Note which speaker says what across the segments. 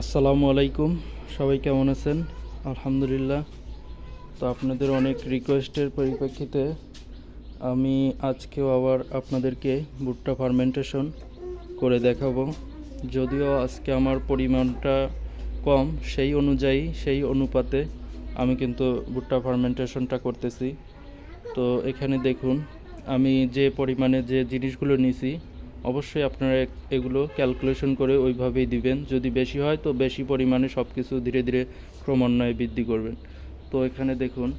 Speaker 1: আসসালামু আলাইকুম। সবাই কেমন আছেন? আলহামদুলিল্লাহ। তো আপনাদের অনেক রিকোয়েস্টের পরিপ্রেক্ষিতে আমি আজকেও আবার আপনাদেরকে ভুট্টা ফার্মেন্টেশন করে দেখাবো। যদিও আজকে আমার পরিমাণটা কম, সেই অনুযায়ী, সেই অনুপাতে আমি কিন্তু ভুট্টা ফার্মেন্টেশনটা করতেছি। তো এখানে দেখুন, আমি যে পরিমাণে যে জিনিসগুলো নিছি অবশ্যই আপনারা এগুলো ক্যালকুলেশন করে ওইভাবেই দিবেন। যদি বেশি হয় তো বেশি পরিমাণে সব কিছু ধীরে ধীরে ক্রমান্বয়ে বৃদ্ধি করবেন। তো এখানে দেখুন,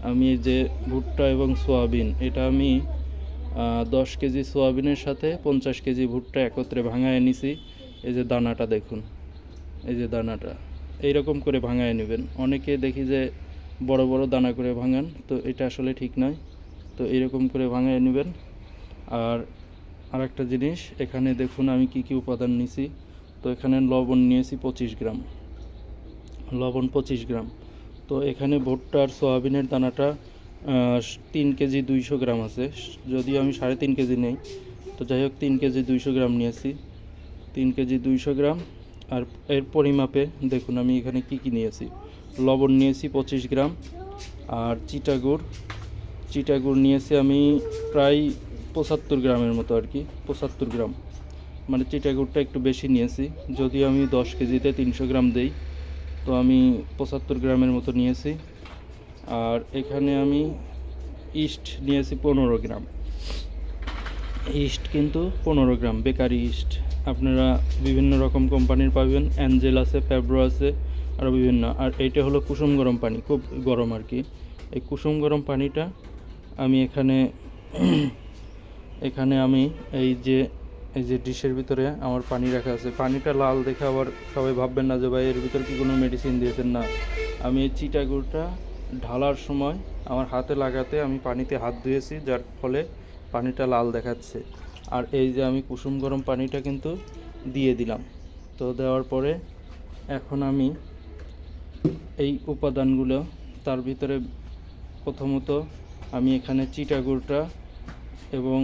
Speaker 1: আমি যে ভুট্টা এবং সোয়াবিন, এটা আমি দশ কেজি সোয়াবিনের সাথে পঞ্চাশ কেজি ভুট্টা একত্রে ভাঙায় নিছি। এই যে দানাটা দেখুন, এই যে দানাটা, এইরকম করে ভাঙায় নেবেন। অনেকে দেখি যে বড় বড় দানা করে ভাঙান, তো এটা আসলে ঠিক নয়। তো এরকম করে ভাঙায় নেবেন। আর আরেকটা জিনিস, এখানে দেখুন আমি কি কি উপাদান নিছি। তো এখানে লবণ নিয়েছি পঁচিশ গ্রাম। লবণ পঁচিশ গ্রাম। তো এখানে ভুট্টা আর সোয়াবিনের দানাটা তিন কেজি দুইশো গ্রাম আছে। যদিও আমি সাড়ে তিন কেজি নেই। তো যাই হোক, তিন কেজি দুইশো গ্রাম নিয়েছি। তিন কেজি দুইশো গ্রাম। আর এর পরিমাপে দেখুন আমি এখানে কি কি নিয়েছি। লবণ নিয়েছি পঁচিশ গ্রাম। আর চিটাগুড়। চিটাগুড় নিয়েছি আমি প্রায় পঁচাত্তর গ্রামের মতো আর কি, পঁচাত্তর গ্রাম। মানে চিটাগুড়টা একটু বেশি নিয়েছি। যদি আমি দশ কেজিতে তিনশো গ্রাম দেই, তো আমি পঁচাত্তর গ্রামের মতো নিয়েছি। আর এখানে আমি ইস্ট নিয়েছি পনেরো গ্রাম। ইস্ট কিন্তু পনেরো গ্রাম, বেকারি ইস্ট। আপনারা বিভিন্ন রকম কোম্পানির পাবেন, অ্যাঞ্জেল আছে ফেব্রো আছে, আরও বিভিন্ন। আর এইটা হলো কুসুম গরম পানি, খুব গরম আর কি। এই কুসুম গরম পানিটা আমি এখানে এখানে আমি এই যে এই যে ডিশের ভিতরে আমার পানি রাখা আছে। পানিটা লাল দেখে আবার সবাই ভাববেন না যে ভাই এর ভিতর কি কোনো মেডিসিন দিয়েছেন? না। আমি এই চিটাগুড়টা ঢালার সময় আমার হাতে লাগাতে আমি পানিতে হাত ধুয়েছি, যার ফলে পানিটা লাল দেখাচ্ছে। আর এই যে আমি কুসুম গরম পানিটা কিন্তু দিয়ে দিলাম। তো দেওয়ার পরে এখন আমি এই উপাদানগুলো তার ভিতরে প্রথমত আমি এখানে চিটাগুড়টা এবং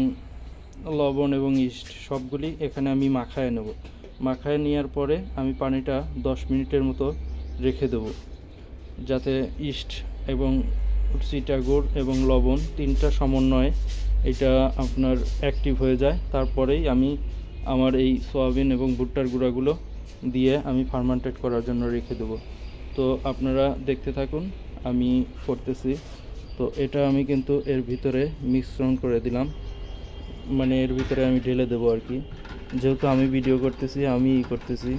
Speaker 1: লবণ এবং ইস্ট সবগুলি এখানে আমি মাখায় নেব। মাখায় নেওয়ার পরে আমি পানিটা দশ মিনিটের মতো রেখে দেবো। যাতে ইস্ট এবং চিটাগুড় এবং লবণ তিনটা সমন্বয়ে এটা আপনার অ্যাক্টিভ হয়ে যায়। তারপরেই আমি আমার এই সয়াবিন এবং ভুট্টার গুঁড়াগুলো দিয়ে আমি ফার্মান্টেড করার জন্য রেখে দেবো। তো আপনারা দেখতে থাকুন, আমি করতেছি। তো এটা আমি কিন্তু এর ভিতরে মিশ্রণ করে দিলাম। মানে এর ভিতরে আমি ঢেলে দেবো আর কি। যেহেতু আমি ভিডিও করতেছি, আমি ই করতেছি।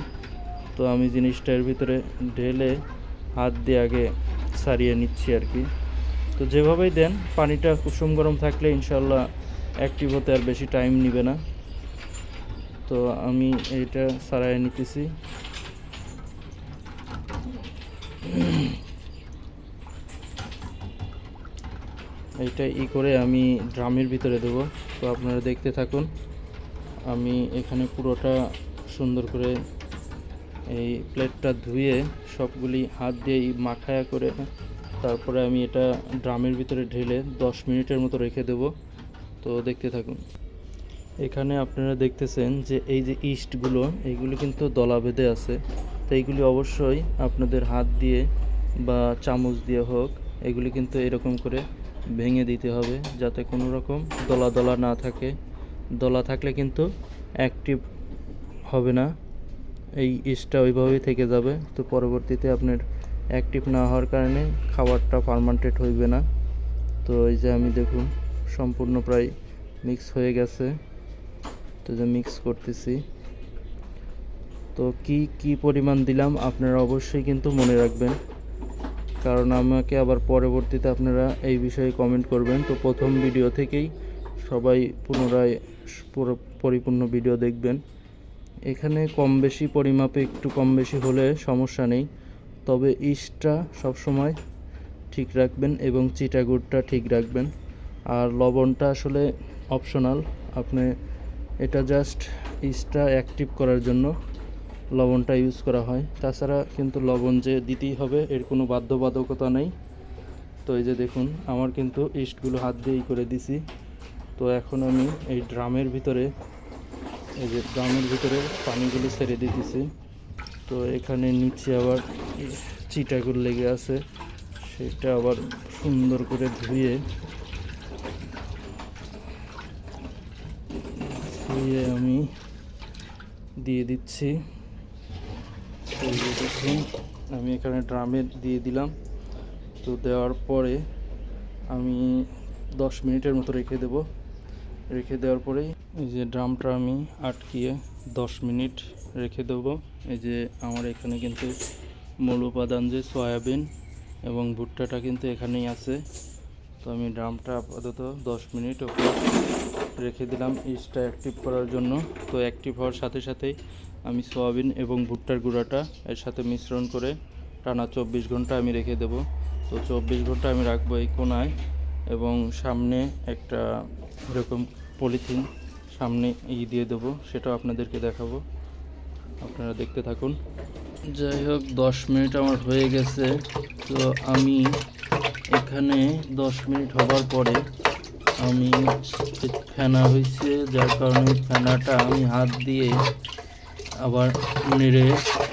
Speaker 1: তো আমি জিনিসটা এর ভিতরে ঢেলে হাত দিয়ে আগে সারিয়ে নিচ্ছি আর কি। তো যেভাবেই দেন, পানিটা কুসুম গরম থাকলে ইনশাল্লাহ অ্যাক্টিভ হতে আর বেশি টাইম নেবে না। তো আমি এটা সারাই নিতেছি। এইটা ই করে আমি ড্রামের ভিতরে দেবো। তো আপনারা দেখতে থাকুন। আমি এখানে পুরোটা সুন্দর করে এই প্লেটটা ধুয়ে সবগুলি হাত দিয়ে মাখায়া করে তারপরে আমি এটা ড্রামের ভিতরে ঢেলে দশ মিনিটের মতো রেখে দেব। তো দেখতে থাকুন। এখানে আপনারা দেখতেছেন যে এই যে ইস্টগুলো, এইগুলো কিন্তু দলা বেঁধে আছে। তো এইগুলি অবশ্যই আপনাদের হাত দিয়ে বা চামচ দিয়ে হোক, এগুলি কিন্তু এরকম করে ভেঙে দিতে হবে যাতে কোনো রকম দলা দলা না থাকে। দলা থাকলে কিন্তু অ্যাক্টিভ হবে না। এই ইস্টটা ওইভাবেই থেকে যাবে। তো পরবর্তীতে আপনার অ্যাক্টিভ না হওয়ার কারণে খাবারটা ফার্মান্টেড হইবে না। তো এই যে আমি দেখুন, সম্পূর্ণ প্রায় মিক্স হয়ে গেছে। তো যে মিক্স করতেছি। তো কি কি পরিমাণ দিলাম আপনারা অবশ্যই কিন্তু মনে রাখবেন। কারণ আমাকে আবার পরবর্তীতে আপনারা এই বিষয়ে কমেন্ট করবেন। তো প্রথম ভিডিও থেকেই সবাই পুনরায় পুরো পরিপূর্ণ ভিডিও দেখবেন। এখানে কম বেশি পরিমাপে একটু কম বেশি হলে সমস্যা নেই। তবে ইস্টটা সবসময় ঠিক রাখবেন এবং চিটাগুড়টা ঠিক রাখবেন। আর লবণটা আসলে অপশনাল আপনি এটা জাস্ট ইস্টটা অ্যাক্টিভ করার জন্য লবণটা ইউজ করা হয়। তাছাড়া কিন্তু লবণ যে দিতেই হবে, এর কোনো বাধ্যবাধকতা নেই। তো এই যে দেখুন, আমার কিন্তু ইস্টগুলো হাত দিয়েই করে দিছি। তো এখন আমি এই ড্রামের ভিতরে, এই যে ড্রামের ভিতরে পানিগুলো ছেড়ে দিতেছি। তো এখানে নিচে আবার চিটাগুলো লেগে আছে। সেটা আবার সুন্দর করে ধুয়ে ধুয়ে আমি দিয়ে দিচ্ছি। আমি এখানে ড্রামে দিয়ে দিলাম। তো দেওয়ার পরে আমি দশ মিনিটের মতো রেখে দেব। রেখে দেওয়ার পরেই এই যে ড্রামটা আমি আটকিয়ে দশ মিনিট রেখে দেব। এই যে আমার এখানে কিন্তু মূল উপাদান যে সয়াবিন এবং ভুট্টাটা কিন্তু এখানেই আছে। তো আমি ড্রামটা আপাতত দশ মিনিট ওপর রেখে দিলাম। ইস্টটা অ্যাক্টিভ করার জন্য। তো অ্যাক্টিভ হওয়ার সাথে সাথেই আমি সোয়াবিন এবং ভুট্টার গুঁড়াটা এর সাথে মিশ্রণ করে টানা চব্বিশ ঘণ্টা আমি রেখে দেব। তো চব্বিশ ঘণ্টা আমি রাখব এই কোনায় এবং সামনে একটা এরকম পলিথিন সামনে ই দিয়ে দেবো, সেটাও আপনাদেরকে দেখাবো। আপনারা দেখতে থাকুন। যাই হোক, দশ মিনিট আমার হয়ে গেছে। তো আমি এখানে দশ মিনিট হবার পরে আমি ফেনা হয়েছে যার কারণে ফেনাটা আমি হাত দিয়ে আবার নেড়ে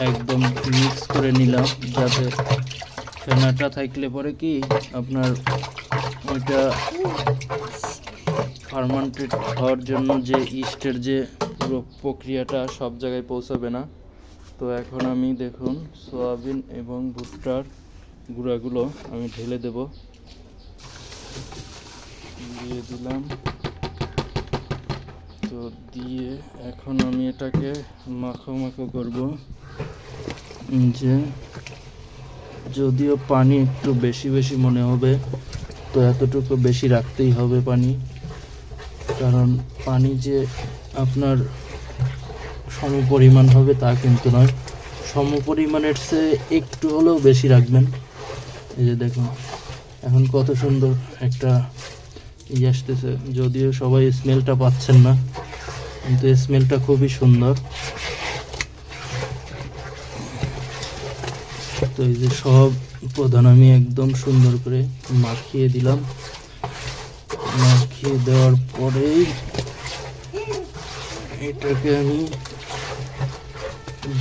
Speaker 1: একদম মিক্স করে নিলাম যাতে ফেনাটা থাকলে পরে কি আপনার ওইটা ফার্মান্টেড হওয়ার জন্য যে ইস্টের যে পুরো প্রক্রিয়াটা সব জায়গায় পৌঁছাবে না। তো এখন আমি দেখুন সয়াবিন এবং ভুট্টার গুঁড়াগুলো আমি ঢেলে দেব। দিয়ে দিলাম। তো দিয়ে এখন আমি এটাকে মাখো মাখো করব যে, যদিও পানি একটু বেশি বেশি মনে হবে, তো এতটুকু বেশি রাখতেই হবে পানি। কারণ পানি যে আপনার সমপরিমাণ হবে তা কিন্তু নয়। সমপরিমাণের চেয়ে একটু হলেও বেশি রাখবেন। এই যে দেখুন, এখন কত সুন্দর একটা আসতেছে। যদিও সবাই স্মেলটা পাচ্ছেন না, কিন্তু স্মেলটা খুবই সুন্দর। তো এই যে সব প্রধান আমি একদম সুন্দর করে মাখিয়ে দিলাম। মাখিয়ে দেওয়ার পরেই এটাকে আমি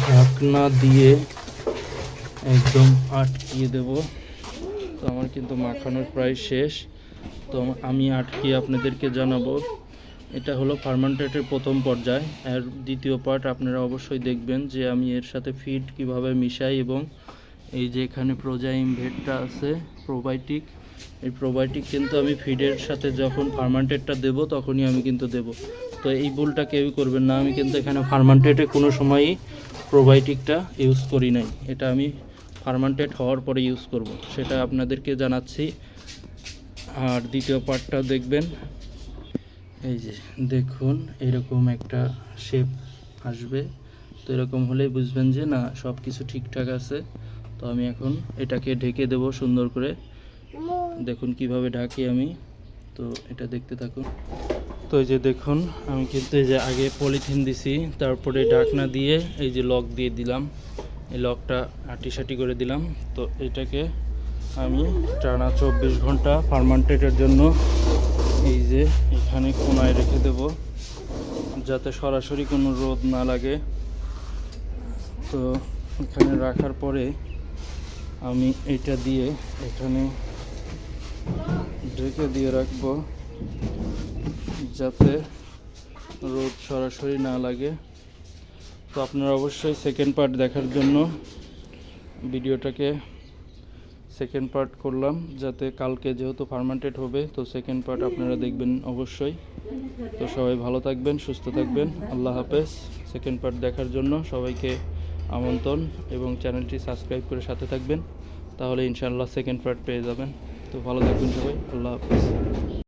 Speaker 1: ঢাকনা দিয়ে একদম আটকিয়ে দেব। তো আমার কিন্তু মাখানোর প্রায় শেষ। তো আমি আটকে আপনাদেরকে জানাব, এটা হলো ফার্মান্টেটের প্রথম পর্যায়। আর দ্বিতীয় পার্ট আপনারা অবশ্যই দেখবেন যে আমি এর সাথে ফিড কীভাবে মিশাই এবং এই যে এখানে প্রোজাইম ভেটটা আছে প্রোবায়োটিক এই প্রোবায়োটিক কিন্তু আমি ফিডের সাথে যখন ফার্মান্টেটটা দেব তখনই আমি কিন্তু দেব। তো এই ভুলটা কেউই করবেন না, আমি কিন্তু এখানে ফার্মান্টেটে কোনো সময়ই প্রোবায়োটিকটা ইউজ করি নাই। এটা আমি ফার্মান্টেড হওয়ার পরে ইউজ করব। সেটা আপনাদেরকে জানাচ্ছি। আর দ্বিতীয় পার্টটা দেখবেন। এই যে, দেখুন, এরকম একটা শেপ আসবে। তো এরকম হলেই বুঝবেন যে, না সব কিছু ঠিকঠাক আছে। তো আমি এখন এটাকে ঢেকে দেব সুন্দর করে। দেখুন কীভাবে ঢাকি আমি। তো এটা দেখতে থাকুন। তো এই যে দেখুন, আমি কিন্তু এই যে আগে পলিথিন দিছি, তারপরে ঢাকনা দিয়ে এই যে লক দিয়ে দিলাম। এই লকটা আটিসাটি করে দিলাম। তো এটাকে আমি টানা চব্বিশ ঘণ্টা ফার্মান্টেটের জন্য এই যে এখানে কোনায় রেখে দেব, যাতে সরাসরি কোনো রোদ না লাগে। তো এখানে রাখার পরে আমি এটা দিয়ে এখানে ঢেকে দিয়ে রাখব, যাতে রোদ সরাসরি না লাগে। তো আপনারা অবশ্যই সেকেন্ড পার্ট দেখার জন্য ভিডিওটাকে সেকেন্ড পার্ট করলাম, যাতে কালকে যেহেতু ফার্মান্টেড হবে, তো সেকেন্ড পার্ট আপনারা দেখবেন অবশ্যই। তো সবাই ভালো থাকবেন, সুস্থ থাকবেন, আল্লাহ হাফেজ। সেকেন্ড পার্ট দেখার জন্য সবাইকে আমন্ত্রণ এবং চ্যানেলটি সাবস্ক্রাইব করে সাথে থাকবেন। তাহলে ইনশাআল্লাহ সেকেন্ড পার্ট পেয়ে যাবেন। তো ভালো থাকবেন সবাই, আল্লাহ হাফেজ।